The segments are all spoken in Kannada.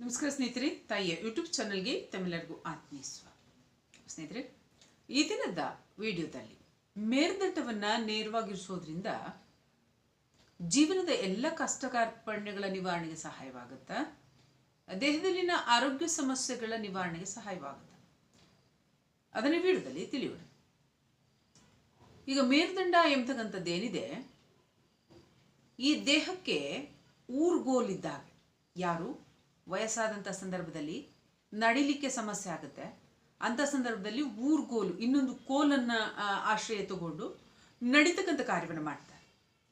ನಮಸ್ಕಾರ ಸ್ನೇಹಿತರೆ, ತಾಯಿಯ ಯೂಟ್ಯೂಬ್ ಚಾನಲ್ಗೆ ತಮ್ಮೆಲ್ಲರಿಗೂ ಆತ್ಮೀಯ ಸ್ವಾಗತ. ಸ್ನೇಹಿತರೆ, ಈ ದಿನದ ವಿಡಿಯೋದಲ್ಲಿ ಮೇಲ್ದಟ್ಟವನ್ನು ನೇರವಾಗಿರಿಸೋದ್ರಿಂದ ಜೀವನದ ಎಲ್ಲ ಕಷ್ಟ ಕಾರ್ಪಣ್ಯಗಳ ನಿವಾರಣೆಗೆ ಸಹಾಯವಾಗುತ್ತಾ, ದೇಹದಲ್ಲಿನ ಆರೋಗ್ಯ ಸಮಸ್ಯೆಗಳ ನಿವಾರಣೆಗೆ ಸಹಾಯವಾಗುತ್ತೆ. ಅದನ್ನು ವಿಡಿಯೋದಲ್ಲಿ ತಿಳಿಯೋಣ. ಈಗ ಮೇಲ್ದಂಡ ಎಂಬತಕ್ಕಂಥದ್ದು ಏನಿದೆ ಈ ದೇಹಕ್ಕೆ ಊರ್ಗೋಲಿದ್ದಾಗ ಯಾರು? ವಯಸ್ಸಾದಂಥ ಸಂದರ್ಭದಲ್ಲಿ ನಡಿಲಿಕ್ಕೆ ಸಮಸ್ಯೆ ಆಗುತ್ತೆ. ಅಂಥ ಸಂದರ್ಭದಲ್ಲಿ ಊರ್ಗೋಲು ಇನ್ನೊಂದು ಕೋಲನ್ನು ಆಶ್ರಯ ತಗೊಂಡು ನಡೀತಕ್ಕಂಥ ಕಾರ್ಯವನ್ನು ಮಾಡ್ತಾರೆ.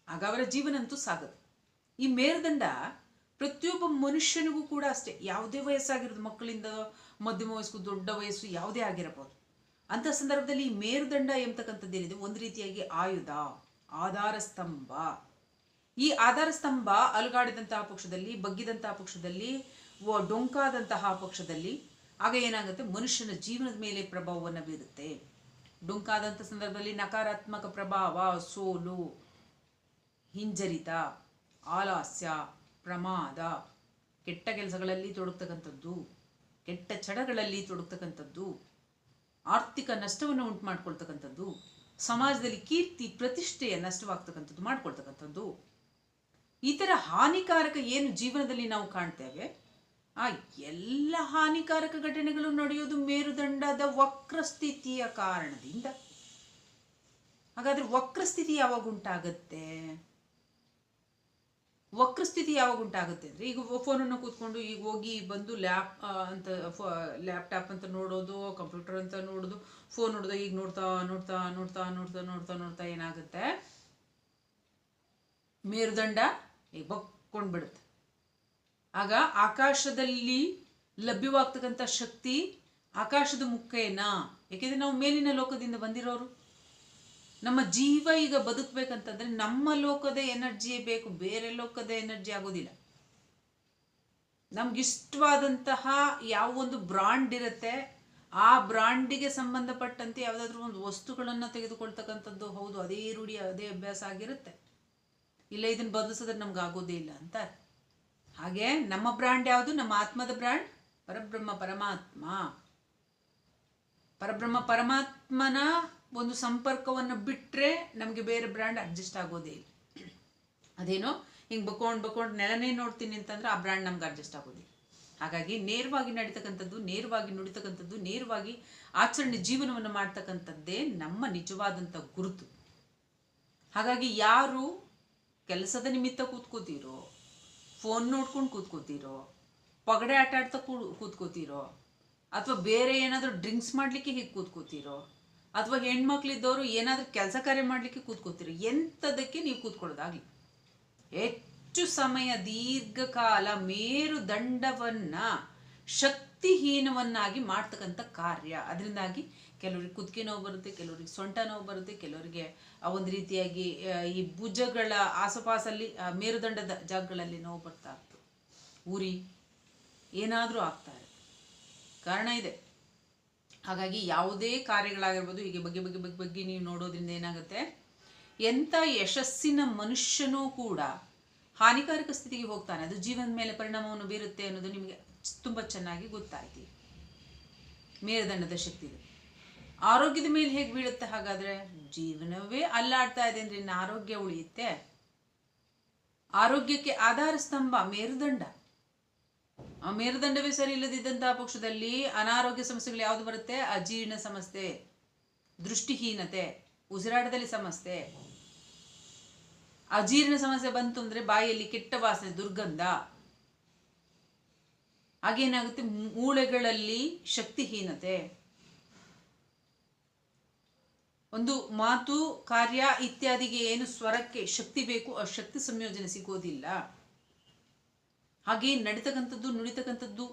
ಆಗ ಅವರ ಜೀವನ ಅಂತೂ ಸಾಗುತ್ತೆ. ಈ ಮೇರುದಂಡ ಪ್ರತಿಯೊಬ್ಬ ಮನುಷ್ಯನಿಗೂ ಕೂಡ ಅಷ್ಟೇ. ಯಾವುದೇ ವಯಸ್ಸಾಗಿರೋದು, ಮಕ್ಕಳಿಂದ ಮಧ್ಯಮ ವಯಸ್ಸು, ದೊಡ್ಡ ವಯಸ್ಸು ಯಾವುದೇ ಆಗಿರಬಹುದು. ಅಂಥ ಸಂದರ್ಭದಲ್ಲಿ ಈ ಮೇರುದಂಡ ಎಂಬತಕ್ಕಂಥದ್ದು ಏನಿದೆ? ಒಂದು ರೀತಿಯಾಗಿ ಆಯುಧ, ಆಧಾರ ಸ್ತಂಭ. ಈ ಆಧಾರ ಸ್ತಂಭ ಅಲುಗಾಡಿದಂತಹ ಪಕ್ಷದಲ್ಲಿ, ಬಗ್ಗಿದಂತಹ ಪಕ್ಷದಲ್ಲಿ ಡೊಂಕಾದಂತಹ ಪಕ್ಷದಲ್ಲಿ, ಆಗ ಏನಾಗುತ್ತೆ? ಮನುಷ್ಯನ ಜೀವನದ ಮೇಲೆ ಪ್ರಭಾವವನ್ನು ಬೀರುತ್ತೆ. ಡೊಂಕಾದಂಥ ಸಂದರ್ಭದಲ್ಲಿ ನಕಾರಾತ್ಮಕ ಪ್ರಭಾವ, ಸೋಲು, ಹಿಂಜರಿತ, ಆಲಾಸ್ಯ, ಪ್ರಮಾದ, ಕೆಟ್ಟ ಕೆಲಸಗಳಲ್ಲಿ ತೊಡಗ್ತಕ್ಕಂಥದ್ದು, ಕೆಟ್ಟ ಚಡಗಳಲ್ಲಿ ತೊಡಗ್ತಕ್ಕಂಥದ್ದು, ಆರ್ಥಿಕ ನಷ್ಟವನ್ನು ಉಂಟು ಮಾಡ್ಕೊಳ್ತಕ್ಕಂಥದ್ದು, ಸಮಾಜದಲ್ಲಿ ಕೀರ್ತಿ, ಪ್ರತಿಷ್ಠೆಯ ನಷ್ಟವಾಗ್ತಕ್ಕಂಥದ್ದು, ಮಾಡ್ಕೊಳ್ತಕ್ಕಂಥದ್ದು. ಈ ಥರ ಹಾನಿಕಾರಕ ಏನು ಜೀವನದಲ್ಲಿ ನಾವು ಕಾಣ್ತೇವೆ? ಆ ಎಲ್ಲ ಹಾನಿಕಾರಕ ಘಟನೆಗಳು ನಡೆಯೋದು ಮೇರುದಂಡದ ವಕ್ರಸ್ಥಿತಿಯ ಕಾರಣದಿಂದ. ಹಾಗಾದ್ರೆ ವಕ್ರಸ್ಥಿತಿ ಯಾವಾಗ ಉಂಟಾಗತ್ತೆ? ವಕ್ರಸ್ಥಿತಿ ಯಾವಾಗ ಉಂಟಾಗುತ್ತೆ ಅಂದರೆ ಈಗ ಫೋನನ್ನು ಕೂತ್ಕೊಂಡು ಈಗ ಹೋಗಿ ಬಂದು ಲ್ಯಾಪ್ ಅಂತ ಲ್ಯಾಪ್ಟಾಪ್ ಅಂತ ನೋಡೋದು, ಕಂಪ್ಯೂಟರ್ ಅಂತ ನೋಡೋದು, ಫೋನ್ ನೋಡೋದು ಈಗ ನೋಡ್ತಾ ನೋಡ್ತಾ ನೋಡ್ತಾ ನೋಡ್ತಾ ನೋಡ್ತಾ ನೋಡ್ತಾ ಏನಾಗುತ್ತೆ? ಮೇರುದಂಡ ಈಗ ಬಕ್ಕೊಂಡು ಬಿಡುತ್ತೆ ಆಗ ಆಕಾಶದಲ್ಲಿ ಲಭ್ಯವಾಗ್ತಕ್ಕಂಥ ಶಕ್ತಿ ಆಕಾಶದ ಮುಖೇನ. ಏಕೆಂದರೆ ನಾವು ಮೇಲಿನ ಲೋಕದಿಂದ ಬಂದಿರೋರು. ನಮ್ಮ ಜೀವ ಈಗ ಬದುಕಬೇಕಂತಂದ್ರೆ ನಮ್ಮ ಲೋಕದ ಎನರ್ಜಿಯೇ ಬೇಕು, ಬೇರೆ ಲೋಕದ ಎನರ್ಜಿ ಆಗೋದಿಲ್ಲ. ನಮ್ಗಿಷ್ಟವಾದಂತಹ ಯಾವ ಒಂದು ಬ್ರಾಂಡ್ ಇರುತ್ತೆ, ಆ ಬ್ರಾಂಡಿಗೆ ಸಂಬಂಧಪಟ್ಟಂತೆ ಯಾವುದಾದ್ರೂ ಒಂದು ವಸ್ತುಗಳನ್ನು ತೆಗೆದುಕೊಳ್ತಕ್ಕಂಥದ್ದು ಹೌದು, ಅದೇ ರೂಢಿ, ಅದೇ ಅಭ್ಯಾಸ ಆಗಿರುತ್ತೆ. ಇಲ್ಲ, ಇದನ್ನ ಬದಲಿಸಿದ್ರೆ ನಮ್ಗೆ ಆಗೋದೇ ಇಲ್ಲ ಅಂತ ಹಾಗೆ ನಮ್ಮ ಬ್ರ್ಯಾಂಡ್ ಯಾವುದು? ನಮ್ಮ ಆತ್ಮದ ಬ್ರ್ಯಾಂಡ್ ಪರಬ್ರಹ್ಮ ಪರಮಾತ್ಮ. ಪರಬ್ರಹ್ಮ ಪರಮಾತ್ಮನ ಒಂದು ಸಂಪರ್ಕವನ್ನು ಬಿಟ್ಟರೆ ನಮಗೆ ಬೇರೆ ಬ್ರ್ಯಾಂಡ್ ಅಡ್ಜಸ್ಟ್ ಆಗೋದೇ ಇಲ್ಲ. ಅದೇನೋ, ಹಿಂಗೆ ಬಕೊಂಡು ಬಕೊಂಡು ನೆಲನೇ ನೋಡ್ತೀನಿ ಅಂತಂದ್ರೆ ಆ ಬ್ರ್ಯಾಂಡ್ ನಮ್ಗೆ ಅಡ್ಜಸ್ಟ್ ಆಗೋದಿಲ್ಲ ಹಾಗಾಗಿ ನೇರವಾಗಿ ನಡೀತಕ್ಕಂಥದ್ದು, ನೇರವಾಗಿ ನುಡಿತಕ್ಕಂಥದ್ದು, ನೇರವಾಗಿ ಆಚರಣೆ ಜೀವನವನ್ನು ಮಾಡ್ತಕ್ಕಂಥದ್ದೇ ನಮ್ಮ ನಿಜವಾದಂಥ ಗುರುತು. ಹಾಗಾಗಿ ಯಾರು ಕೆಲಸದ ನಿಮಿತ್ತ ಕೂತ್ಕೋತೀರೋ ಫೋನ್ ನೋಡ್ಕೊಂಡು ಕೂತ್ಕೋತಿರೋ? ಪಗಡೆ ಆಟ ಆಡ್ತಾ ಕೂತ್ಕೋತೀರೋ? ಅಥವಾ ಬೇರೆ ಏನಾದರೂ ಡ್ರಿಂಕ್ಸ್ ಮಾಡಲಿಕ್ಕೆ ಹೀಗೆ ಕೂತ್ಕೋತೀರೋ? ಅಥವಾ ಹೆಣ್ಮಕ್ಳಿದ್ದವರು ಏನಾದರೂ ಕೆಲಸ ಕಾರ್ಯ ಮಾಡಲಿಕ್ಕೆ ಕೂತ್ಕೋತಿರೋ? ಎಂಥದಕ್ಕೆ ನೀವು ಕೂತ್ಕೊಳ್ಳೋದಾಗಲಿ. ಹೆಚ್ಚು ಸಮಯ ದೀರ್ಘಕಾಲ ಮೇರುದಂಡವನ್ನು ಶಕ್ತಿಹೀನವನ್ನಾಗಿ ಮಾಡ್ತಕ್ಕಂಥ ಕಾರ್ಯ. ಅದರಿಂದಾಗಿ ಕೆಲವರಿಗೆ ಕುತ್ತಿಗೆ ನೋವು ಬರುತ್ತೆ, ಕೆಲವರಿಗೆ ಸೊಂಟ ನೋವು ಬರುತ್ತೆ, ಕೆಲವರಿಗೆ ಒಂದು ರೀತಿಯಾಗಿ ಈ ಭುಜಗಳ ಆಸುಪಾಸಲ್ಲಿ ಮೇರುದಂಡದ ಜಾಗಗಳಲ್ಲಿ ನೋವು ಬರ್ತಾ ಇತ್ತು. ಉರಿ ಏನಾದರೂ ಆಗ್ತಾರೆ ಕಾರಣ ಇದೆ. ಹಾಗಾಗಿ ಯಾವುದೇ ಕಾರ್ಯಗಳಾಗಿರ್ಬೋದು, ಹೀಗೆ ಬಗ್ಗೆ ಬಗ್ಗೆ ಬಗ್ಗೆ ಬಗ್ಗೆ ನೀವು ನೋಡೋದ್ರಿಂದ ಏನಾಗುತ್ತೆ? ಎಂಥ ಯಶಸ್ಸಿನ ಮನುಷ್ಯನೂ ಕೂಡ ಹಾನಿಕಾರಕ ಸ್ಥಿತಿಗೆ ಹೋಗ್ತಾನೆ. ಅದು ಜೀವನದ ಮೇಲೆ ಪರಿಣಾಮವನ್ನು ಬೀರುತ್ತೆ ಅನ್ನೋದು ನಿಮಗೆ ತುಂಬ ಚೆನ್ನಾಗಿ ಗೊತ್ತಾಯ್ತು. ಮೇರುದಂಡದ ಶಕ್ತಿ ಇದೆ. ಆರೋಗ್ಯದ ಮೇಲೆ ಹೇಗೆ ಬೀಳುತ್ತೆ ಹಾಗಾದ್ರೆ? ಜೀವನವೇ ಅಲ್ಲಾಡ್ತಾ ಇದೆ ಅಂದ್ರೆ ಇನ್ನು ಆರೋಗ್ಯ ಉಳಿಯುತ್ತೆ. ಆರೋಗ್ಯಕ್ಕೆ ಆಧಾರ ಸ್ತಂಭ, ಮೇರುದಂಡ. ಆ ಮೇರುದಂಡವೇ ಸರಿ ಇಲ್ಲದಿದ್ದಂತಹ ಪಕ್ಷದಲ್ಲಿ ಅನಾರೋಗ್ಯ ಸಮಸ್ಯೆಗಳು ಯಾವುದು ಬರುತ್ತೆ? ಅಜೀರ್ಣ ಸಮಸ್ಯೆ, ದೃಷ್ಟಿಹೀನತೆ, ಉಸಿರಾಟದಲ್ಲಿ ಸಮಸ್ಯೆ. ಅಜೀರ್ಣ ಸಮಸ್ಯೆ ಬಂತು ಅಂದ್ರೆ ಬಾಯಲ್ಲಿ ಕೆಟ್ಟ ವಾಸನೆ, ದುರ್ಗಂಧ. ಹಾಗೇನಾಗುತ್ತೆ? ಮೂಳೆಗಳಲ್ಲಿ ಶಕ್ತಿಹೀನತೆ. ಒಂದು ಮಾತು, ಕಾರ್ಯ ಇತ್ಯಾದಿಗೆ ಏನು ಸ್ವರಕ್ಕೆ ಶಕ್ತಿ ಬೇಕು, ಆ ಶಕ್ತಿ ಸಂಯೋಜನೆ ಸಿಗೋದಿಲ್ಲ. ಹಾಗೆ ನಡೀತಕ್ಕಂಥದ್ದು, ನುಡಿತಕ್ಕಂಥದ್ದು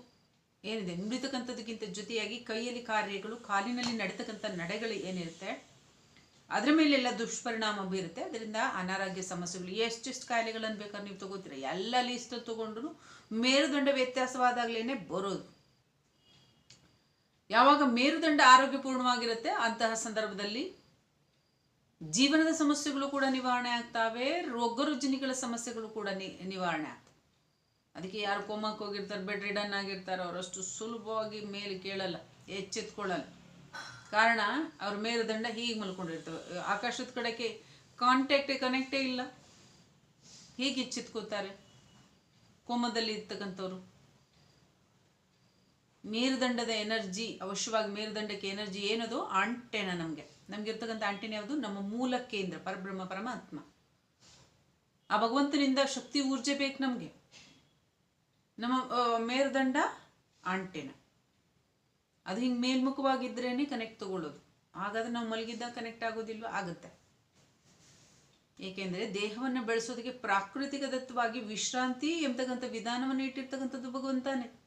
ಏನಿದೆ? ನುಡಿತಕ್ಕಂಥದ್ದಕ್ಕಿಂತ ಜೊತೆಯಾಗಿ ಕೈಯಲ್ಲಿ ಕಾರ್ಯಗಳು, ಕಾಲಿನಲ್ಲಿ ನಡೀತಕ್ಕಂಥ ನಡೆಗಳು ಏನಿರುತ್ತೆ? ಅದರ ಮೇಲೆಲ್ಲ ದುಷ್ಪರಿಣಾಮ ಬೀರುತ್ತೆ. ಅದರಿಂದ ಅನಾರೋಗ್ಯ ಸಮಸ್ಯೆಗಳು ಎಷ್ಟೆಷ್ಟು ಕಾಯಿಲೆಗಳನ್ನು ಬೇಕಾದ್ರೆ ನೀವು ತಗೋತೀರ? ಎಲ್ಲ ಲೀಸ್ಟ್ ತಗೊಂಡ್ರು ಮೇರುದಂಡ ವ್ಯತ್ಯಾಸವಾದಾಗಲೇ ಬರೋದು. ಯಾವಾಗ ಮೇರುದಂಡ ಆರೋಗ್ಯಪೂರ್ಣವಾಗಿರುತ್ತೆ, ಅಂತಹ ಸಂದರ್ಭದಲ್ಲಿ ಜೀವನದ ಸಮಸ್ಯೆಗಳು ಕೂಡ ನಿವಾರಣೆ ಆಗ್ತಾವೆ ರೋಗ ರುಜಿನಿಗಳ ಸಮಸ್ಯೆಗಳು ಕೂಡ ನಿ, ನಿವಾರಣೆ ಆಗ್ತವೆ. ಅದಕ್ಕೆ ಯಾರು ಕೋಮಕ್ಕೆ ಹೋಗಿರ್ತಾರೆ, ಬೆಡ್ ರಿಡನ್ ಆಗಿರ್ತಾರೆ, ಅವರಷ್ಟು ಸುಲಭವಾಗಿ ಮೇಲೆ ಕೇಳಲ್ಲ, ಎಚ್ಚೆತ್ಕೊಳ್ಳಲ್ಲ. ಕಾರಣ ಅವ್ರ ಮೇರುದಂಡ ಹೀಗೆ ಮಲ್ಕೊಂಡಿರ್ತವೆ. ಆಕಾಶದ ಕಡೆಗೆ ಕಾಂಟ್ಯಾಕ್ಟೇ ಕನೆಕ್ಟೇ ಇಲ್ಲ. ಹೀಗೆ ಎಚ್ಚೆತ್ಕೋತಾರೆ ಕೋಮದಲ್ಲಿ ಇರ್ತಕ್ಕಂಥವ್ರು. ಮೇರುದಂಡದ ಎನರ್ಜಿ, ಅವಶ್ಯವಾಗಿ ಮೇರುದಂಡಕ್ಕೆ ಎನರ್ಜಿ ಏನದು? ಅಂಟೇನ ನಮಗೆ. ನಮ್ಗೆ ಇರ್ತಕ್ಕಂಥ ಆಂಟೆನ ಯಾವುದು? ನಮ್ಮ ಮೂಲ ಕೇಂದ್ರ, ಪರಬ್ರಹ್ಮ, ಪರಮಾತ್ಮ. ಆ ಭಗವಂತನಿಂದ ಶಕ್ತಿ ಊರ್ಜೆ ಬೇಕು ನಮಗೆ. ನಮ್ಮ ಮೇರುದಂಡ ಆಂಟೆನ. ಅದು ಹಿಂಗೆ ಮೇಲ್ಮುಖವಾಗಿದ್ರೇನೆ ಕನೆಕ್ಟ್ ತಗೊಳ್ಳೋದು. ಹಾಗಾದ್ರೆ ನಾವು ಮಲಗಿದ್ದಾಗ ಕನೆಕ್ಟ್ ಆಗೋದಿಲ್ವ? ಆಗುತ್ತೆ. ಏಕೆಂದರೆ ದೇಹವನ್ನು ಬೆಳೆಸೋದಕ್ಕೆ ಪ್ರಾಕೃತಿಕ ದತ್ತವಾಗಿ ವಿಶ್ರಾಂತಿ ಎಂಬತಕ್ಕಂಥ ವಿಧಾನವನ್ನು ಇಟ್ಟಿರ್ತಕ್ಕಂಥದ್ದು ಭಗವಂತಾನೆ.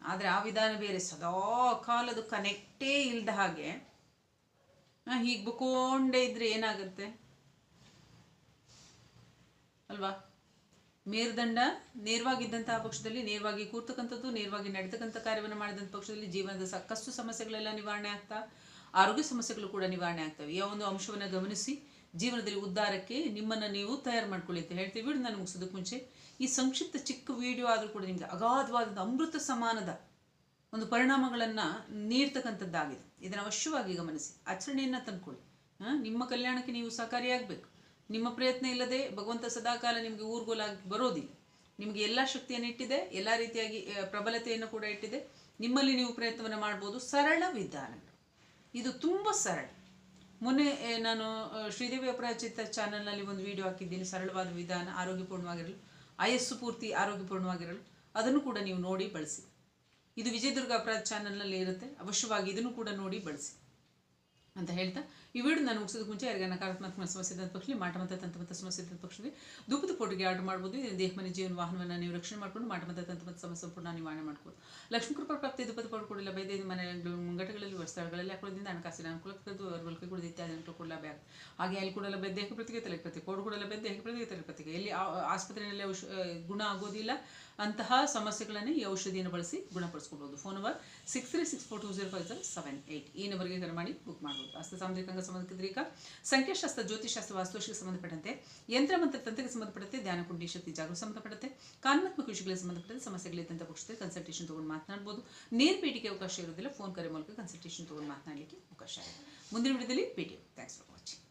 ಆದರೆ ಆ ವಿಧಾನ ಬೇರೆ. ಸದಾ ಕಾಲದು ಕನೆಕ್ಟೇ ಇಲ್ದ ಹಾಗೆ ಹೀಗೆ ಬುಕೊಂಡೇ ಇದ್ರೆ ಏನಾಗುತ್ತೆ? ಅಲ್ವಾ? ಮೇರುದಂಡ ನೇರವಾಗಿದ್ದಂತಹ ಪಕ್ಷದಲ್ಲಿ ನೇರವಾಗಿ ಕೂರ್ತಕ್ಕಂಥದ್ದು, ನೇರವಾಗಿ ನಡೆತಕ್ಕಂಥ ಕಾರ್ಯವನ್ನು ಮಾಡಿದಂಥ ಪಕ್ಷದಲ್ಲಿ ಜೀವನದ ಸಾಕಷ್ಟು ಸಮಸ್ಯೆಗಳೆಲ್ಲ ನಿವಾರಣೆ ಆಗ್ತಾ, ಆರೋಗ್ಯ ಸಮಸ್ಯೆಗಳು ಕೂಡ ನಿವಾರಣೆ ಆಗ್ತವೆ. ಯಾವ ಒಂದು ಅಂಶವನ್ನು ಗಮನಿಸಿ, ಜೀವನದಲ್ಲಿ ಉದ್ಧಾರಕ್ಕೆ ನಿಮ್ಮನ್ನು ನೀವು ತಯಾರು ಮಾಡ್ಕೊಳ್ಳಿ ಅಂತ ಹೇಳ್ತೀವಿ ನಾನು ಮುಗಿಸೋದಕ್ಕೆ ಮುಂಚೆ. ಈ ಸಂಕ್ಷಿಪ್ತ ಚಿಕ್ಕ ವಿಡಿಯೋ ಆದರೂ ಕೂಡ ನಿಮಗೆ ಅಗಾಧವಾದಂಥ ಅಮೃತ ಸಮಾನದ ಒಂದು ಪರಿಣಾಮಗಳನ್ನು ನೀಡ್ತಕ್ಕಂಥದ್ದಾಗಿದೆ. ಇದನ್ನು ಅವಶ್ಯವಾಗಿ ಗಮನಿಸಿ. ಆಚರಣೆಯನ್ನು ತಂದ್ಕೊಳ್ಳಿ. ನಿಮ್ಮ ಕಲ್ಯಾಣಕ್ಕೆ ನೀವು ಸಹಕಾರಿಯಾಗಬೇಕು. ನಿಮ್ಮ ಪ್ರಯತ್ನ ಇಲ್ಲದೆ ಭಗವಂತ ಸದಾಕಾಲ ನಿಮಗೆ ಊರ್ಗೋಲಾಗಿ ಬರೋದಿಲ್ಲ. ನಿಮಗೆ ಎಲ್ಲ ಶಕ್ತಿಯನ್ನು ಇಟ್ಟಿದೆ, ಎಲ್ಲ ರೀತಿಯಾಗಿ ಪ್ರಬಲತೆಯನ್ನು ಕೂಡ ಇಟ್ಟಿದೆ. ನಿಮ್ಮಲ್ಲಿ ನೀವು ಪ್ರಯತ್ನವನ್ನು ಮಾಡ್ಬೋದು. ಸರಳ ವಿಧಾನಗಳು ಇದು ತುಂಬ ಸರಳ. ಮೊನ್ನೆ ನಾನು ಶ್ರೀದೇವಿ ಅಪರಾಜಿತ ಚಾನಲ್ನಲ್ಲಿ ಒಂದು ವಿಡಿಯೋ ಹಾಕಿದ್ದೀನಿ. ಸರಳವಾದ ವಿಧಾನ, ಆರೋಗ್ಯಪೂರ್ಣವಾಗಿರಲು. ಆಯಸ್ಸು ಪೂರ್ತಿ ಆರೋಗ್ಯಪೂರ್ಣವಾಗಿರಲು. ಅದನ್ನು ಕೂಡ ನೀವು ನೋಡಿ, ಬಳಸಿ. ಇದು ವಿಜಯದುರ್ಗ ಅಪರಾಧ ಚಾನಲ್ನಲ್ಲಿ ಇರುತ್ತೆ. ಅವಶ್ಯವಾಗಿ ಇದನ್ನು ಕೂಡ ನೋಡಿ ಬಳಸಿ. ಅಂತ ಹೇಳ್ತಾ ಈ ವಿಡಿಯೋ ನಾನು ಮುಗಿಸೋದಕ್ಕೆ ಮುಂಚೆ ಯಾರಿಗೆ ನಕಾರಾತ್ಮಕ ಸಮಸ್ಯೆ ಇದ್ದ ಪಕ್ಷದಲ್ಲಿ ಮಾಟಮಂತ ತಂತ್ರಮಂತ ಸಮಸ್ಯೆ ಇದ್ದ ಪಕ್ಷದಲ್ಲಿ ಧೂಪದ ಪೋಟಿಗೆ ಆರ್ಡರ್ ಮಾಡ್ಬೋದು. ದೇಹ, ಮನೆ, ಜೀವನ, ವಾಹನವನ್ನು ನೀವು ರಕ್ಷಣೆ ಮಾಡ್ಕೊಂಡು ಮಾಟ ತಂತ್ರಮಂತ ಸಮಸ್ಯೆ ಸಂಪೂರ್ಣ ನಿವಾರಣೆ ಮಾಡ್ಬೋದು ಲಕ್ಷ್ಮೀ ಕೃಪಾ ಪ್ರಾಪ್ತಿ, ಧೂಪದ ಪೋಟ್ ಕೊಡಿಲ್ಲ ಬೈದೈದು ಮನೆ ಮುಂಗಟಗಳಲ್ಲಿ ಸ್ಥಳಗಳಲ್ಲಿ ಹಾಕೊಳ್ಳೋದ್ರಿಂದ ಹಣಕಾಸಿನ ಅನುಕೂಲಕ್ಕದ್ದು ವರ್ಗಕ್ಕೆ ಕೂಡ ಇತ್ಯಾದಿ ಅನುಕೂಲ ಹಾಗೆ ಅಲ್ಲಿ ಕೂಡ ಲಭ್ಯ ದೇಹ ಪ್ರತಿಗೆ ತಲೆ ಪ್ರತಿ ಕೋಡ್ ಕೂಡ ಲಭ್ಯ ದೇಹ ಪ್ರತಿಗೆ ತಲೆ ಪ್ರತಿಗೆ ಎಲ್ಲಿ ಆಸ್ಪತ್ರೆಯಲ್ಲಿ ಔಷ ಗುಣ ಆಗೋದಿಲ್ಲ, ಅಂತಹ ಸಮಸ್ಯೆಗಳನ್ನೇ ಈ ಔಷಧಿಯನ್ನು ಬಳಸಿ ಗುಣಪಡಿಸ್ಕೊಳ್ಬೋದು phone number six three six four two zero five seven eight ಈ ನಂಬರ್ಗೆ ಕರೆ ಮಾಡಿ ಬುಕ್ ಮಾಡ್ಬೋದು. ಹಸ್ತ ಸಾಮುದ್ರಿಕ ಈಗ ಸಂಖ್ಯಾಶಾಸ್ತ್ರ ಜ್ಯೋತಿಷಾಸ್ತ್ರ ವಾಸ್ತುಶಿಗೆ ಸಂಬಂಧಪಟ್ಟಂತೆ ಯಂತ್ರ ಮತ್ತು ತಂತ್ರಕ್ಕೆ ಸಂಬಂಧಪಟ್ಟಂತೆ ಧ್ಯಾನ, ಕುಂಡಿ, ಶಕ್ತಿ, ಜಾಗೃತಿ ಸಂಬಂಧಪಟ್ಟಂತೆ ಕಾನೂನಾತ್ಮಕ ವಿಷಯಗಳಿಗೆ ಸಂಬಂಧಪಟ್ಟಂತೆ ಸಮಸ್ಯೆಗಳಿದ್ದಂಥ ಪಕ್ಷದಲ್ಲಿ ಕನ್ಸಲ್ಟೇಷನ್ ತಗೊಂಡು ಮಾತನಾಡ್ಬೋದು. ನೇರ ಭೇಟಿಗೆ ಅವಕಾಶ ಇರೋದಿಲ್ಲ ಫೋನ್ ಕರೆ ಮೂಲಕ ಕನ್ಸಲ್ಟೇಷನ್ ತಗೊಂಡು ಮಾತನಾಡಲಿಕ್ಕೆ ಅವಕಾಶ ಇದೆ ಮುಂದಿನ ವಿಡಿಯೋದಲ್ಲಿ ಭೇಟಿ ಥ್ಯಾಂಕ್ಸ್ ಫಾರ್ ವಾಚಿಂಗ್